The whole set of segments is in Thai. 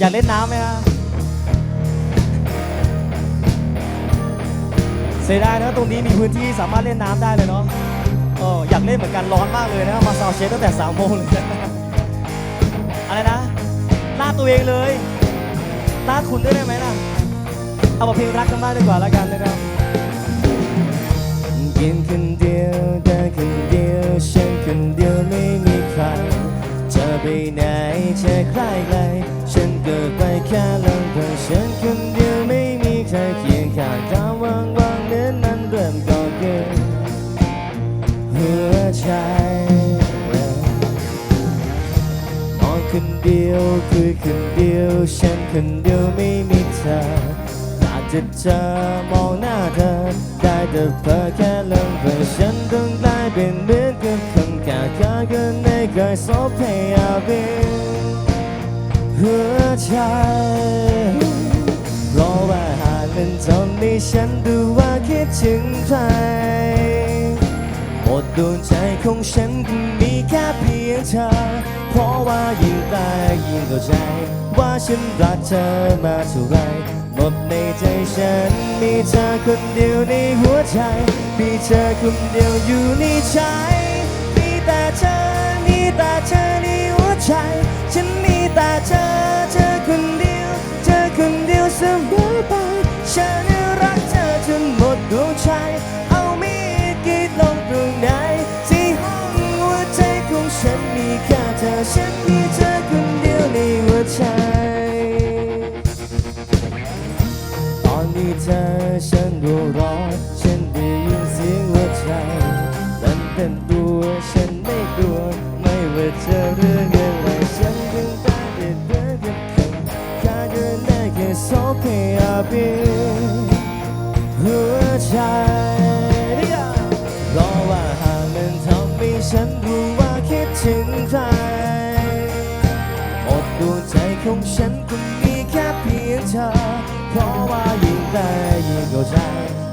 อยากเล่นน้ำไหมฮะเสียดายนะตรงนี้มีพื้นที่สามารถเล่นน้ำได้เลยเนาะเอออยากเล่นเหมือนกันร้อนมากเลยนะมาซาวเชฟตั้งแต่สามโมงเลยอะไรนะลาดตัวเองเลยลาดคุณด้วยได้ไหมล่ะเอาเพลงรักกันบ้างดีกว่าแล้วกันนะครับกินคนเดียวเดิ แค่ลำพังฉันคนเดียวไม่มีใครเคียงข้างตามว่างว่างเนื้อนั้นเริ่มก่อเกินหัวใจนอนคนเดียวคุยคนเดียว ฉันคนเดียวไม่มีเธออาจจะเจอมองหน้าเธอได้แต่เพ้อแค่ลำพังฉันต้องกลายเป็นเหมือนกับคำกล่าวขอกันในเคยสบพยายามเป็น หัวใจเพราะว่าหากมันทำให้ฉันดูว่าคิดถึงใครหมดดวงใจของฉันก็มีแค่เพียงเธอ เพราะว่ายิ่งแตกยิ่งเข้าใจ ว่าฉันรักเธอมาเท่าไรหมดในใจฉันมีเธอคนเดียวในหัวใจ มีเธอคนเดียวอยู่ในใจ มีแต่เธอ มีแต่เธอ แต่เธอเธอคนเดียว เธอคนเดียวเสมอไปฉันรักเธอจนหมดดวงใจ เอามีดกรีดลงตรงไหนที่ห้องหัวใจของฉันมีแค่เธอฉันมีเธอคนเดียวในหัวใจ ตอนนี้เธอฉันรู้ร้อนฉันได้ยินเสียงหัวใจมันเป็นตัวฉันไม่กลัวไม่ว่าเจอเรื่อ สองพยาบิหัวใจเพราะว่าหากมันทำให้ฉันรู้ว่าคิดถึงใครหมดดวงใจของฉันก็มีแค่เพียงเธอ เพราะว่ายิ่งได้ยิ่งเข้าใจ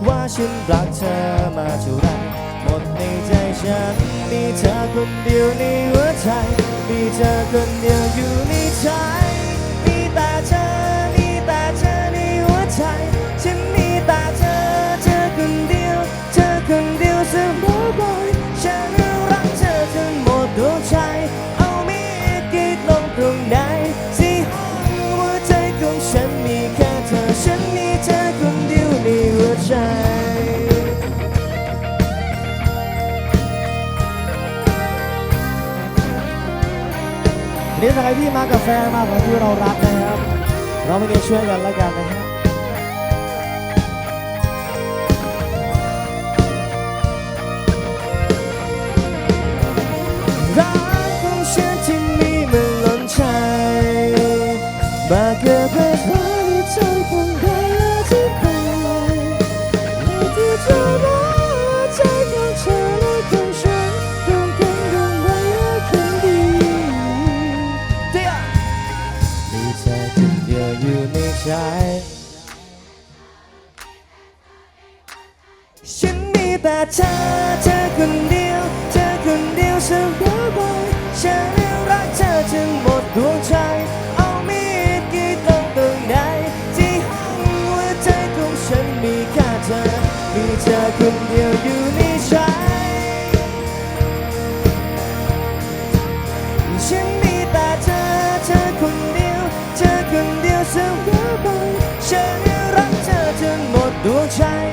ว่าฉันรักเธอมาเท่าไรหมดในใจฉันมีเธอคนเดียวในหัวใจ มีเธอคนเดียวอยู่ในใจ นี่ใครที่มากับแฟนมาของที่เรารักนะครับ เราไม่ได้ช่วยกันแล้วกันนะครับรักของฉันที่มีมันล้นใจมาเกิดเพื่อ ใจ ฉันมีแต่เธอเธอคนเดียว เธอคนเดียวเสมอไปฉันรักเธอจนหมดดวงใจ เอามีดกรีดลงตรงไหนที่ห้องหัวใจของฉันมีแค่เธอ มีเธอคนเดียวอยู่ในใจฉันมีแต่เธอ เธอคนเดียว เธอคนเดียวเสมอ ฉันรักเธอจนหมดดวงใจ